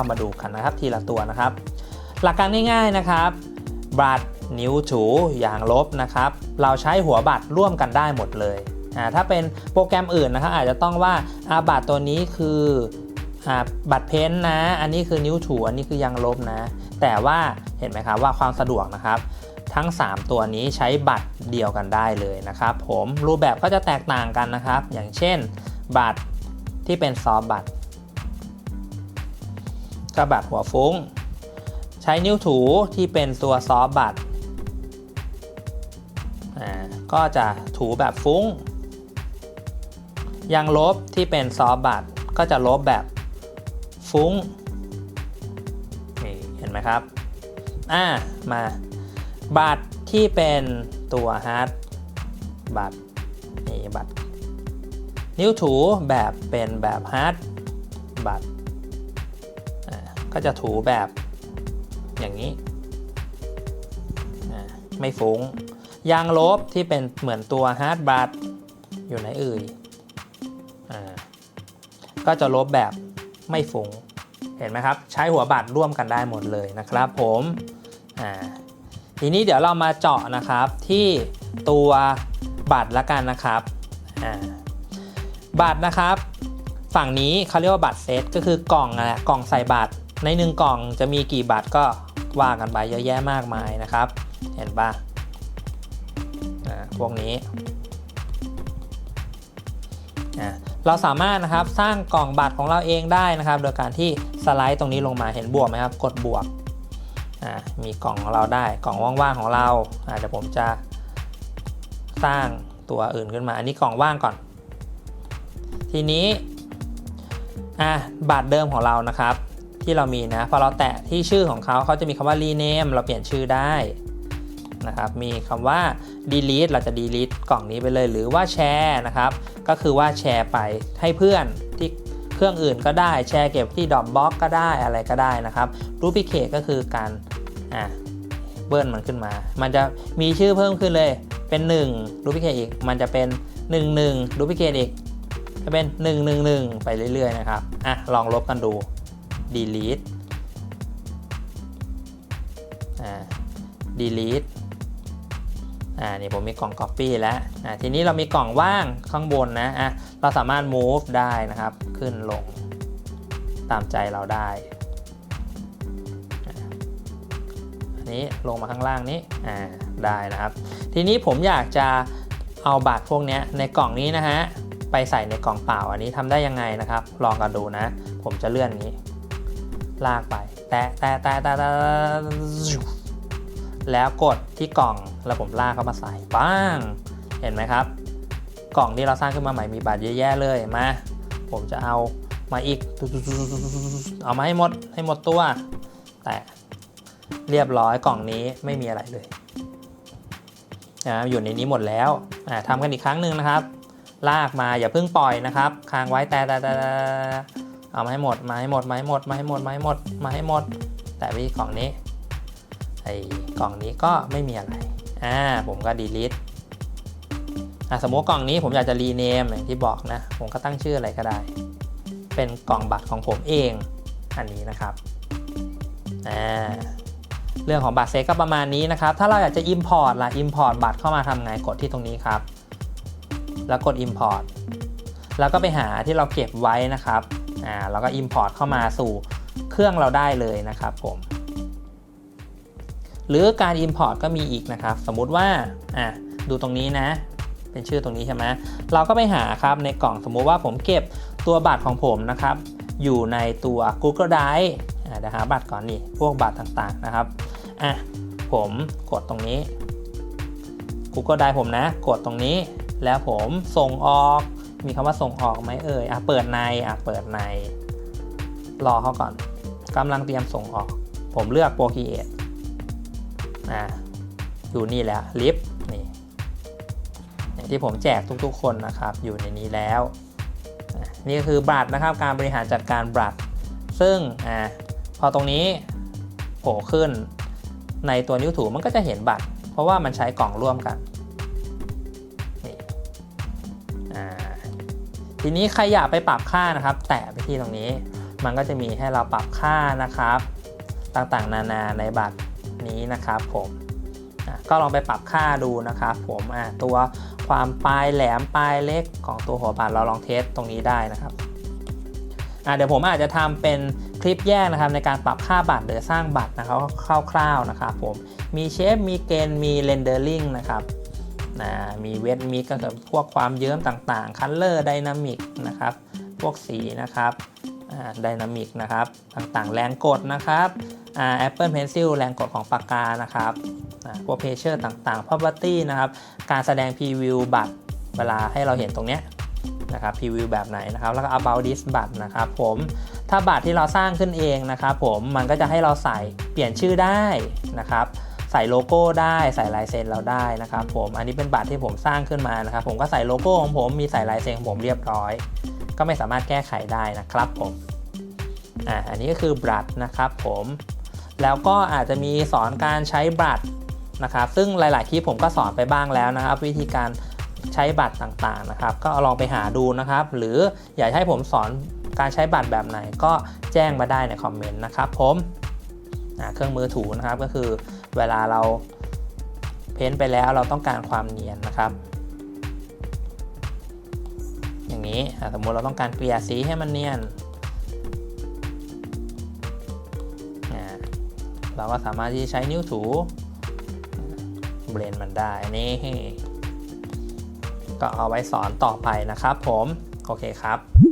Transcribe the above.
เรามาดูกันนะครับ ทีละตัวนะครับ หลักการง่ายๆนะครับ บัตรนิ้วถูอย่างลบนะครับ เราใช้หัวบัตรร่วมกันได้หมดเลยอ่าถ้าเป็นโปรแกรมอื่นนะครับ อาจจะต้องว่าอาบัตรตัวนี้คืออาบัตรเพ้นนะ อันนี้คือนิ้วถูอันนี้คือยางลบนะ แต่ว่าเห็นไหมครับว่าความสะดวกนะครับ ทั้ง 3 ตัวนี้ใช้บัตรเดียวกันได้เลยนะครับ ผมรูปแบบก็จะแตกต่างกันนะครับ อย่างเช่น บัตรที่เป็นซอฟบัตร ก็บัตรหัวฟุ้ง ใช้นิ้วถูที่เป็นตัวซอฟบัตรก็จะถูแบบฟุ้ง ยางลบที่เป็นซอฟบัตรก็จะลบแบบฟุ้งนี่เห็นไหมครับอ่ามาบัตรที่เป็นตัวฮาร์ดบัตรนี่บัตรนิ้วถูแบบเป็นแบบฮาร์ดบัตร ก็จะถูแบบอย่างนี้ ไม่ฟุ้ง ยางลบที่เป็นเหมือนตัวฮาร์ดบัตอยู่ไหนเอ่ยอ่าก็จะลบแบบไม่ฟุ้ง เห็นไหมครับ ใช้หัวบัตรร่วมกันได้หมดเลยนะครับผมทีนี้เดี๋ยวเรามาเจาะนะครับที่ตัวบัตรละกันนะครับบัตรนะครับ ฝั่งนี้เขาเรียกว่าบัตรเซตก็คือกล่องนะกล่องใส่บัตร ในหนึ่งกล่องจะมีกี่บัตรก็ว่ากันไปเยอะแยะมากมายนะครับ เห็นปะอ่าพวกนี้อ่าเราสามารถนะครับสร้างกล่องบัตรของเราเองได้นะครับ โดยการที่สไลด์ตรงนี้ลงมาเห็นบวกไหมครับ กดบวกอ่ามีกล่องของเราได้ กล่องว่างๆของเราอ่าเดี๋ยวผมจะสร้างตัวอื่นขึ้นมา อันนี้กล่องว่างก่อน ทีนี้อะบัตรเดิมของเรานะครับ ที่เรามีนะพอเราแตะที่ชื่อของเขาเขาจะมีคำว่า rename เราเปลี่ยนชื่อได้นะครับมีคำว่า delete เราจะ delete กล่องนี้ไปเลยหรือว่าแชร์นะครับก็คือว่าแชร์ไปให้เพื่อนที่เครื่องอื่นก็ได้แชร์เก็บที่ Dropbox ก็ได้อะไรก็ได้นะครับ duplicate ก็คือการอะเบิ้ลมันขึ้นมา มันจะมีชื่อเพิ่มขึ้นเลยเป็น1 duplicate อีก มันจะเป็น 1 1 duplicate อีกจะเป็น 1 1 1 ไปเรื่อยๆนะครับอะลองลบกันดู delete อ่า delete อ่านี่ผมมีกล่อง copy แล้วอ่าทีนี้เรามีกล่องว่างข้างบนนะอะเราสามารถ move ได้นะครับ ขึ้นลงตามใจเราได้อันนี้ลงมาข้างล่างนี้อ่าได้นะครับ ทีนี้ผมอยากจะเอาบัตรพวกนี้ในกล่องนี้นะฮะไปใส่ในกล่องเปล่าอันนี้ทำได้ยังไงนะครับ ลองกันดูนะ ผมจะเลื่อนนี้ ลากไป แตะแตะแตะแตะแตะแล้วกดที่กล่องแล้วผมลากเข้ามาใส่ป้าง เห็นไหมครับ กล่องที่เราสร้างขึ้นมาใหม่มีบัตรเยอะแยะเลยมาผมจะเอามาอีก เอามาให้หมดให้หมดตัว แต่เรียบร้อยกล่องนี้ไม่มีอะไรเลยนะอยู่ในนี้หมดแล้วทำกันอีกครั้งหนึ่งนะครับ ลากมาอย่าเพิ่งปล่อยนะครับ ค้างไว้แต่แต่แต่แต่ เอามาให้หมดมาให้หมดมาให้หมดมาให้หมดมาให้หมดมาให้หมด แต่วิกล่องนี้ไอ้กล่องนี้ก็ไม่มีอะไรอ่าผมก็ delete อะสมมติกล่องนี้ผมอยากจะ rename อย่างที่บอกนะ ผมก็ตั้งชื่ออะไรก็ได้ เป็นกล่องบัตรของผมเองอันนี้นะครับอ่าเรื่องของบัตรเซตก็ประมาณนี้นะครับ ถ้าเราอยากจะ import ล่ะ import บัตรเข้ามาทำไงกดที่ตรงนี้ครับ แล้วกด import แล้วก็ไปหาที่เราเก็บไว้นะครับ อ่าแล้วก็ import เข้ามาสู่เครื่องเราได้เลยนะครับผม หรือการ import ก็มีอีกนะครับ สมมุติว่าอ่าดูตรงนี้นะ เป็นชื่อตรงนี้ใช่ไหมเราก็ไปหาครับในกล่องสมมุติว่าผมเก็บตัวบัตรของผมนะครับ อยู่ในตัว Google Drive อ่าเดี๋ยวหาบัตรก่อนนี่พวกบัตรต่างๆนะครับอะผมกดตรงนี้ Google Drive ผมนะ กดตรงนี้ แล้วผมส่งออก มีคำว่าส่งออกไหมเอ่ยอะเปิดในอะเปิดใน รอเขาก่อนกำลังเตรียมส่งออก ผมเลือก Procreate อะอยู่นี่แล้วลิฟนี่อย่างที่ผมแจกทุกๆ คนนะครับ อยู่ในนี้แล้ว นี่ก็คือบัตรนะครับการบริหารจัดการบัตร ซึ่งอะพอตรงนี้โผล่ขึ้นในตัวนิ้วถูมันก็จะเห็นบัตร เพราะว่ามันใช้กล่องร่วมกัน ทีนี้ใครอยากไปปรับค่านะครับ แตะไปที่ตรงนี้ มันก็จะมีให้เราปรับค่านะครับ ต่างๆ นานาในบัตรนี้นะครับผมก็ลองไปปรับค่าดูนะครับผมตัวความปลายแหลมปลายเล็กของตัวหัวบัตรเราลองเทสตรงนี้ได้นะครับเดี๋ยวผมอาจจะทำเป็นคลิปแยกนะครับในการปรับค่าบัตรหรือสร้างบัตรนะครับคร่าวๆนะครับผมมีเชฟมีเกณฑ์มีเรนเดอร์ลิงนะครับ นะมีเวทมิกก็คือพวกความเยิ้มต่างๆคัลเลอร์ไดนามิกนะครับพวกสีนะครับไดนามิกนะครับต่างๆ แรงกดนะครับแอ่า Apple Pencil แรงกดของปากกานะครับพวกเพเชอร์ต่างๆ property นะครับการแสดง preview บัตรเวลาให้เราเห็นตรงเนี้ยนะครับ preview แบบไหนนะครับแล้วก็ about this บัตรนะครับผมถ้าบัตรที่เราสร้างขึ้นเองนะครับผมมันก็จะให้เราใส่เปลี่ยนชื่อได้นะครับ ใส่โลโก้ได้ใส่ลายเซ็นเราได้นะครับผมอันนี้เป็นบัตรที่ผมสร้างขึ้นมานะครับ ผมก็ใส่โลโก้ของผมมีใส่ลายเซ็นของผมเรียบร้อย ก็ไม่สามารถแก้ไขได้นะครับผมอ่าอันนี้ก็คือบัตรนะครับผมแล้วก็อาจจะมีสอนการใช้บัตรนะครับ ซึ่งหลาย ๆ คลิปผมก็สอนไปบ้างแล้วนะครับ วิธีการใช้บัตรต่างๆนะครับ ก็ลองไปหาดูนะครับ หรืออยากให้ผมสอนการใช้บัตรแบบไหนก็แจ้งมาได้ในคอมเมนต์นะครับผม อ่าเครื่องมือถูนะครับก็คือเวลาเราเพ้นท์ไปแล้วเราต้องการความเนียนนะครับ อย่างนี้สมมติเราต้องการเกลี่ยสีให้มันเนียนเราก็สามารถที่ใช้นิ้วถูเบรนมันได้นี่ก็เอาไว้สอนต่อไปนะครับผม โอเคครับ